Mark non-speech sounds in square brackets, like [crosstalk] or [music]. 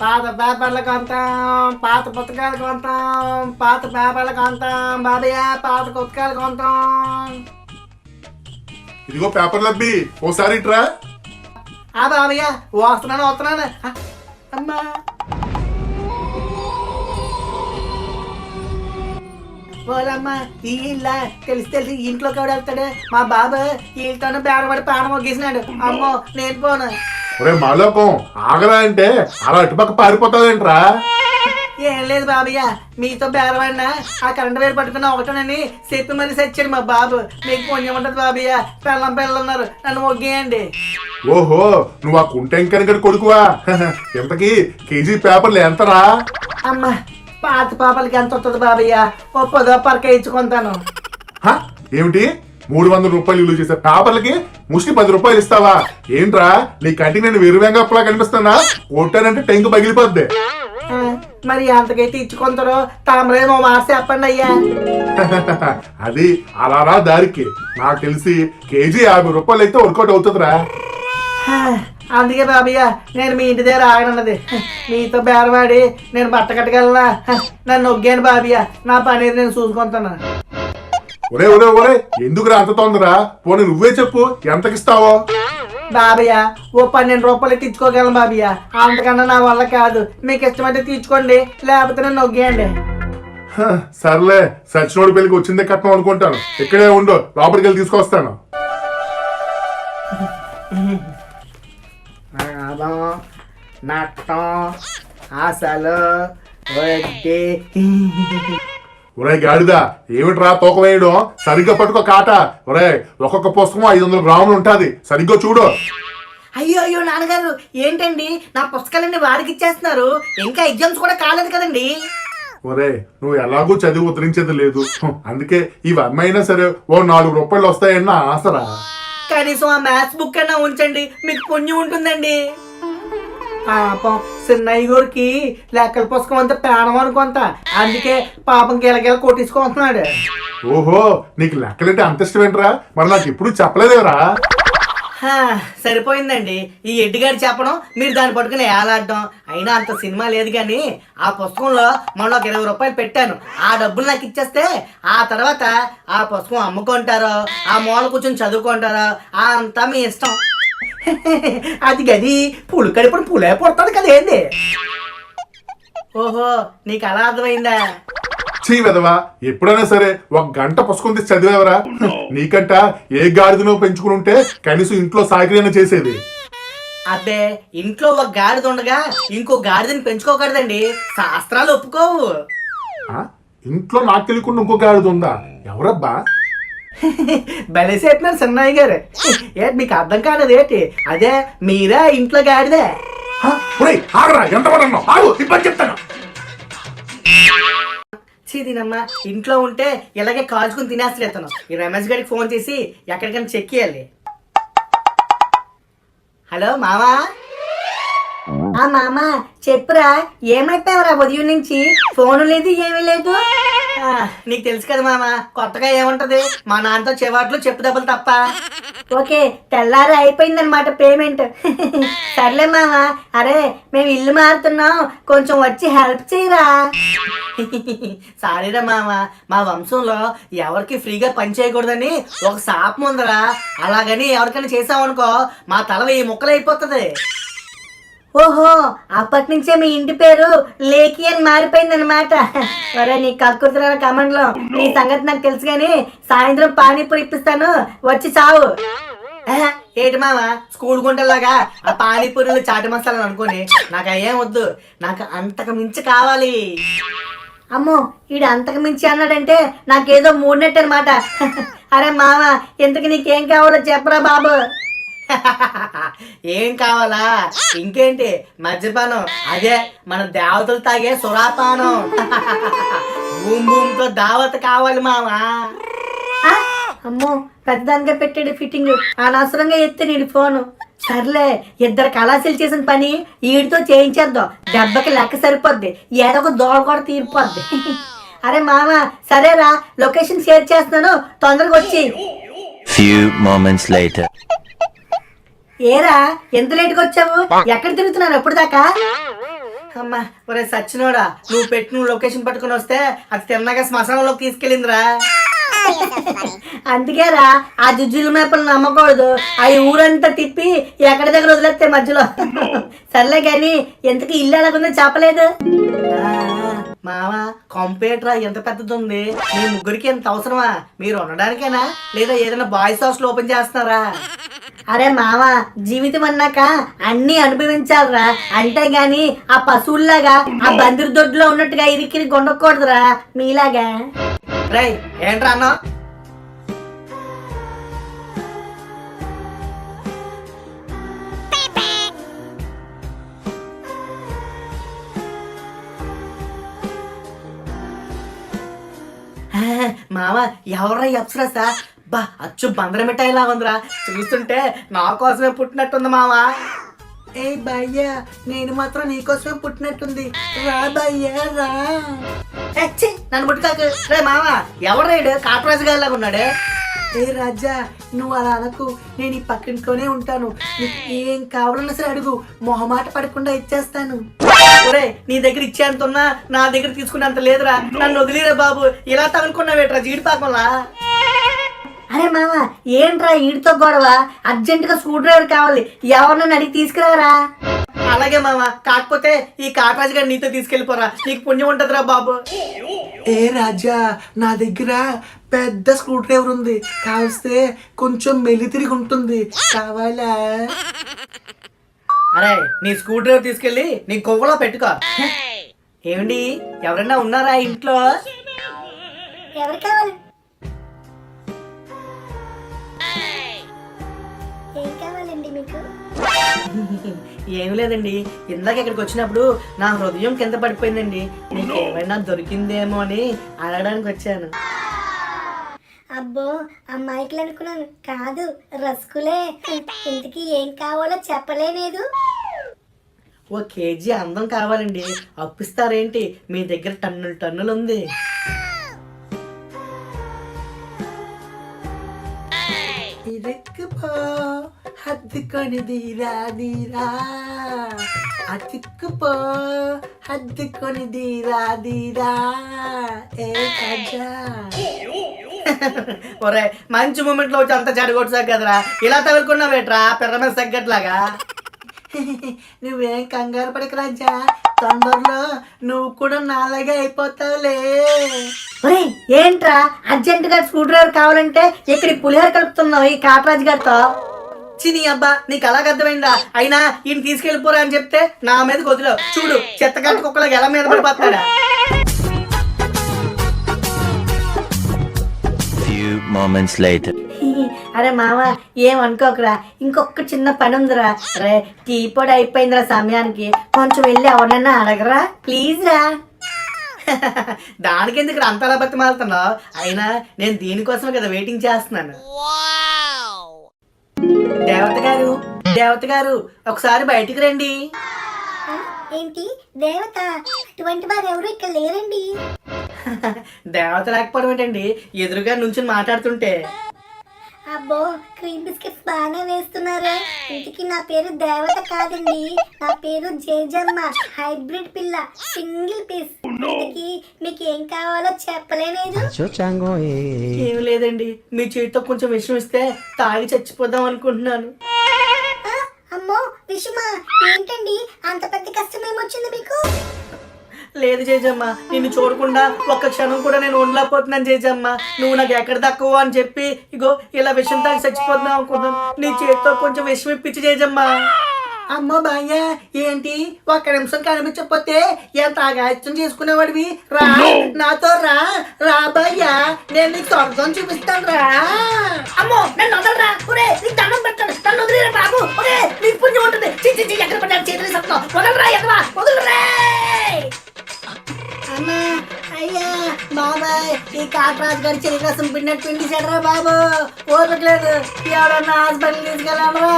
పాత పేపర్లు కొంటాం పాత పుస్తకాలు కొంటాం పాత పేపర్లు కొంటాం బాబయ్య పాత పుస్తకాలు కొంటాం. ఇదిగో పేపర్ లబ్బి ఓసారి ఇట్రా. ఆ బాబయ్య వస్తున్నాను వస్తున్నాను. అమ్మా. ఓలమ్మ ఈ ఇల్ల తెలిసి తెలిసి ఇంట్లో కూడా వెళ్తాడు? మా బాబు వీళ్ళతోనే బేరపడి ప్రాణం ఒగ్గేసినాడు. అమ్మో నేను పోను. ఒరే మాలోకం ఆగరా అంటే అలా అటుపక్క పారిపోతావేంట్రా? ఏం లేదు బాబయ్య మీతో బేరవాడినా ఆ కరెంట్ వేరు పట్టుకున్న ఒకటోనని చెప్పి మళ్ళీ సచ్చాడు మా బాబు. మీకు పుణ్యం ఉంటుంది బాబయ్య పిల్లం పిల్లలు ఉన్నారు నన్ను ఒగ్గేయండి ఓహో నువ్వు ఆ కుంటెంకనిగడి కొడుకువా? [laughs] ఇంతకీ కేజీ పేపర్లు ఎంతరా? అమ్మ పాత పాపలకి ఎంత వస్తుంది బాబయ్య? ఓ పదో పరక ఇచ్చుకుంటాను హ? ఏమిటి? మూడు వందల రూపాయలు విలువ చేసే పేపర్లకి ముష్టి పది రూపాయలు ఇస్తావా? ఏంట్రా నీ కంటికి నేను వెరువెంగప్పలా కనిపిస్తున్నా? కొట్టానంటే టెంక్ పగిలిపోద్ది. మరి ఎంతకైతే ఇచ్చుకుంటారో తమరేమో మాట చెప్పండి అయ్యా. [laughs] అది అలా రా దారికి. నాకు తెలిసి కేజీ యాభై రూపాయలు అయితే వర్కౌట్ అవుతుందిరా. అందుకే బాబయ్య నేను మీ ఇంటి దగ్గర ఆగనున్నది. మీతో బేరవాడి నేను బట్ట కట్టగలనా నన్ను ఒగ్గాను బాబయ్య. నా పని నేను చూసుకుంటాను ఒరే ఒరే ఒరే ఎందుకురా అంత తొందర పోనీ నువ్వే చెప్పు ఎంతకిస్తావో? బాబయ్య ఓ పన్నెండు రూపాయలు తీర్చుకోగలను బాబయ్య. అంతకన్నా నా వల్ల కాదు. మీకు ఇష్టమైతే తీర్చుకోండి లేకపోతే నన్ను హ, సర్లే సచినోడి పెళ్ళికి వచ్చిందే కట్నం అనుకుంటాను. ఇక్కడే ఉండు లోపలికి వెళ్ళి తీసుకొస్తాను. నట్టం అసలు వడ్డీ. ఒరే గాడిదా ఏమిట్రా తూక వేయడం సరిగ్గా పట్టుకో కాట. ఒరే ఒక్కొక్క పుస్తకం ఐదు వందల గ్రాములు ఉంటది. సరిగ్గా చూడు. అయ్యో అయ్యో నాన్నగారు ఏంటండి? నా పుస్తకాలన్నీ వాడికి ఇచ్చేస్తున్నారు. ఇంకా ఎగ్జామ్స్ కూడా కాలేదు కదండి? ఒరే నువ్వు ఎలాగూ చదివి ఉద్ధరించేది లేదు. అందుకే ఇవి అమ్మైనా సరే ఓ నాలుగు రూపాయలు వస్తాయన్న ఆసరా కనీసం ఆ మ్యాథ్స్ బుక్ అయినా ఉంచండి. మీకు పుణ్యం ఉంటుందండి. పాపం చిన్నయ్య గారికి లెక్కల పుస్తకం అంతా ప్రాణం అనుకుంటా. అందుకే పాపం గిలగిల కొట్టించుకుంటున్నాడు. ఓహో నీకు లెక్కలంటే అంత ఇష్టం ఏంట్రా మరి నాకు ఎప్పుడు చెప్పలేదేవరా హా, సరిపోయిందండి. ఈ ఎడ్డిగాడు చెప్పడం మీరు దాన్ని పట్టుకుని ఏలాడడం. అయినా అంత సినిమా లేదు కానీ ఆ పుస్తకంలో మొన్న ఒక ఇరవై రూపాయలు పెట్టాను. ఆ డబ్బులు నాకు ఇచ్చేస్తే ఆ తర్వాత ఆ పుస్తకం అమ్ముకుంటారో ఆ మూల కూర్చొని చదువుకుంటారో ఆ అంతా మీ ఇష్టం. [laughs] అది గది పులు కడుపుని పులే కదా ఏంది? ఓహో నీకు అలా అర్థమైందా? చీ వెదవా ఎప్పుడైనా సరే ఒక గంట పుస్తకం తీసి చదివేవరా? నీకంట ఏ గాడిదనో పెంచుకుని ఉంటే కనీసం ఇంట్లో సాగిరైనా చేసేది? అబ్బే ఇంట్లో ఒక గాడిద ఉండగా ఇంకో గాడిదని పెంచుకోకూడదండి. శాస్త్రాలు ఒప్పుకోవు? ఇంట్లో నాకు తెలియకుండా ఇంకో గాడిద ఉందా? ఎవరబ్బా? [laughs] భలే చెప్పినారు సన్నయ్య గారు. ఏంటి మీకు అర్థం కానిది ఏంటి? అదే మీరే ఇంట్లో గాడిదే? హ? ఒరేయ్, ఆగరా ఎంత అన్నావు ఆగు ఇబ్బంది చెప్తాను. చీదినమ్మా ఇంట్లో ఉంటే ఇలాగే కాల్చుకుని తినేస్తలేతాను. ఈ రమేష్ గారికి ఫోన్ చేసి ఎక్కడికైనా చెక్ చేయాలి. హలో మామా? ఆ మామ చెప్పురా ఏమైపోయావురా ఉదయం నుంచి? ఫోన్ లేదు ఏమీ లేదు. నీకు తెలుసు కదా మామ కొత్తగా ఏముంటది? మా నాన్నతో చెవాట్లు చెప్పు దెబ్బలు తప్ప. ఓకే తెల్లారి అయిపోయిందనమాట పేమెంట్. సర్లే మామ అరే మేము ఇల్లు మారుతున్నాం కొంచెం వచ్చి హెల్ప్ చేయరా? సారీరా మామ మా వంశంలో ఎవరికి ఫ్రీగా పని చేయకూడదని ఒక శాపం ఉందరా అలాగని ఎవరికైనా చేసామనుకో మా తల వెయ్యి ముక్కలు అయిపోతుంది ఓహో అప్పటి నుంచే మీ ఇంటి పేరు లేకి అని మారిపోయిందనమాట సరే నీ కక్కుతున్న కమండ్లో. నీ సంగతి నాకు తెలుసు కానీ సాయంత్రం పానీపూరి ఇప్పిస్తాను. వచ్చి చావు. ఏంటి మామ స్కూల్ గుంటలాగా ఆ పానీపూరిలో చాటు మసాలా అనుకోని నాకు అయ్యేం వద్దు. నాకు అంతకు మించి కావాలి. అమ్మో ఈడు అంతకు మించి అన్నాడంటే నాకేదో మూడినట్టు అనమాట అరే మామ ఇంతకు నీకేం కావాలో చెప్పరా బాబు. [laughs] ఏం కావాలా? ఇంకేంటి? మద్యపానం. అదే మన దేవతలు తాగే సురాపానం. [laughs] భూమ్ భూమ్తో దావత్ కావాలి మామా అమ్మో పెద్దదానిగా పెట్టాడు ఫిట్టింగ్. అనవసరంగా ఎత్తే నీడి ఫోను. సర్లే ఇద్దరు కళాశాల చేసిన పని ఈడితో చేయించేద్దాం. దెబ్బకి లెక్క సరిపోద్ది. ఏదో ఒక దోడ కూడా తీరిపోద్ది. [laughs] అరే మామ సరేరా లొకేషన్ షేర్ చేస్తున్నాను. తొందరగా వచ్చి Few moments later. ఏరా ఎంత లేట్గా వచ్చావు? ఎక్కడ తిరుగుతున్నారు ఎప్పుడు దాకా అమ్మా ఒరే సచ్చినోడా నువ్వు పెట్టిన లొకేషన్ పట్టుకొని వస్తే అది తిన్నగా శ్మశానంలోకి తీసుకెళ్ళిందిరా. అందుకేరా ఆ జుజ్జుల మేపలు నమ్మకూడదు. అవి ఊరంతా తిప్పి ఎక్కడి దగ్గర వదిలేస్తే మధ్యలో. సర్లే కానీ ఎంతకి ఇల్లు ఎలాగుందో చెప్పలేదు. మామ కంప్యూటర్ ఎంత పెద్దది ఉంది మీ ముగ్గురికి ఎంత అవసరమా? మీరు ఉండడానికేనా? లేదా ఏదైనా బాయ్స్ హాస్టల్ ఓపెన్ చేస్తున్నారా? అరే మామ జీవితం అన్నాక అన్ని అనుభవించాలరా. అంటే గాని ఆ పశువుల్లాగా ఆ బందిరి దొడ్లో ఉన్నట్టుగా ఇరికిరి కొండకూడదురా మీలాగా. రై ఏంట్రా అన్న? మామ ఎవరా అప్సరసా? బా అచ్చు బందర మిఠాయిలా ఉందిరా చూస్తుంటే నా కోసమే పుట్టినట్టుంది మామ. ఏ భయ్యా నేను మాత్రం నీకోసమే పుట్టినట్టుంది. రా భయ్యా రా. ఏ, ఛీ, నన్ను ముట్టుకాకు. రే మామ ఎవరైడు కాటరాజు గారిలాగా ఉన్నాడు. ఏ రాజా నువ్వు అలా అనకు. నేను ఈ పక్కింట్లోనే ఉంటాను. నీకు ఏం కావాలన్నా సరే అడుగు. మొహమాట పడకుండా ఇచ్చేస్తాను. ఒరే నీ దగ్గర ఇచ్చేంత ఉన్నా నా దగ్గర తీసుకున్నంత లేదురా. నన్ను వదిలేరా బాబు. ఇలా తగులుకున్నావేట్రా జీడిపాకంలా? అరే మామ ఏంట్రా ఈడితో గొడవ? అర్జెంట్గా స్క్రూ డ్రైవర్ కావాలి. ఎవరినైనా అడిగి తీసుకురారా? అలాగే మామ కాకపోతే ఈ కాకరాజు గారు నీతో తీసుకెళ్ళిపోరా. నీకు పుణ్యం ఉంటదిరా బాబు. ఏ రాజా నా దగ్గర పెద్ద స్క్రూ డ్రైవర్ ఉంది. కావస్తే కొంచెం మెల్లి తిరిగి ఉంటుంది. కావాలా? అరే నీ స్క్రూ డ్రైవర్ తీసుకెళ్ళి నీ కొవ్వలో పెట్టుకో. ఏమండి ఎవరైనా ఉన్నారా ఇంట్లో? ఎవరు కావాలి? మీకు ఏమి లేదండి. ఇందాక ఇక్కడికి వచ్చినప్పుడు నా హృదయం కింద పడిపోయిందండి. నీకు ఏమైనా దొరికిందేమో అని అడగడానికి వచ్చాను. అబ్బో అమ్మాయికి అనుకున్నాను. కాదు రస్కులే. ఇంతకీ ఏం కావాలో చెప్పలేదు ఓ కేజీ అందం కావాలండి. అప్పిస్తారేంటి? మీ దగ్గర టన్నులు టన్నులు ఉంది. హద్దుకొని దీరా దీరా. అతుక్కుపో హద్దుకొని దీరా దీరా. ఏ కజా. [laughs] ఒరే మంచి మూమెంట్లో వచ్చి అంత చెడగొట్టు కదరా. ఇలా తగులుకున్నావేట్రా? పిర్రమే తగ్గట్లాగా? [laughs] నువ్వేం కంగారు పడక రాజా. తొందరలో నువ్వు కూడా నాలాగే అయిపోతావులే. ఏంట్రా? అర్జెంట్గా స్క్రూ డ్రైవర్ కావాలంటే ఇక్కడ పులిహోర కలుపుతున్నావు ఈ కాటరాజు గారితో? చిని అబ్బా నీకు అలాగ అర్థమైందా? అయినా ఈయన తీసుకెళ్ళిపోరా అని చెప్తే నా మీద వదిలో. చూడు చెత్త గంట కుక్కలకు ఎలా మీద పడిపోతాడా Few moments later. అరే మామ ఏమనుకోకరా ఇంకొక చిన్న పని ఉందిరా. రే టీ పొడి అయిపోయిందిరా సమయానికి. కొంచెం వెళ్ళి ఎవరినైనా అడగరా? ప్లీజ్ రా. [laughs] దానికి ఎందుకు అంతలా బతిమాలుతున్నావు? అయినా నేను దీనికోసమే కదా వెయిటింగ్ చేస్తున్నాను. దేవత గారు దేవత గారు ఒకసారి బయటికి రండి. ఏంటి? దేవత? అటువంటి వారు ఎవరు ఇక్కడ లేరండి. [laughs] దేవత లేకపోవడం ఏంటండి? ఎదురుగా నుంచి మాట్లాడుతుంటే. అబ్బో క్రీమ్ బిస్కెట్స్ బాగానే వేస్తున్నారు. ఇంటికి నా పేరు దేవత కాదండి. నా పేరు జేజమ్మ హైబ్రిడ్ పిల్ల సింగిల్ పీస్. ఇంటికి మీకు ఏం కావాలో చెప్పలేదు ఏం లేదండి మీ చేతితో కొంచెం విషయం ఇస్తే తాగి చచ్చిపోదాం అనుకుంటున్నాను. అమ్మో విషమా? ఏంటండి? అంత పెద్ద కష్టం ఏమొచ్చింది మీకు? లేదు జేజమ్మ నిన్ను చూడకుండా ఒక్క క్షణం కూడా నేను ఉండలేకపోతున్నాను జేజమ్మ. నువ్వు నాకు ఎక్కడ తక్కువ అని చెప్పి ఇగో ఇలా విషయం తాగి చచ్చిపోతున్నావు అనుకున్నాను నీ చేతితో కొంచెం విషం ఇప్పించి జేజమ్మ. అమ్మ బాయ్య ఏంటి? ఒక్క నిమిషం కనిపించకపోతే ఎంత ఆగాత్యం చేసుకునేవాడివి? రా నాతో రా రా బాయ్య నేను నీకు స్వర్గం చూపిస్తాను రా. అమ్మో నన్ను వదలరా? ఒరే నీకు దండం పెట్టాను నన్ను వదిలేరా బాబు? ఒరే నీకు పుణ్యం ఉంటుంది. చి చి, చి ఎక్కడ పడ్డా చేతులు సత్తం వదలరా ఎక్కవా వదలరా! ఈ కాటరాజు గారి చెల్లి కోసం పిండి పిండిసాడరా బాబు. ఓర్లట్లేదు ఎవడన్నా హాస్పిటల్ తీసుకెళ్ళాడరా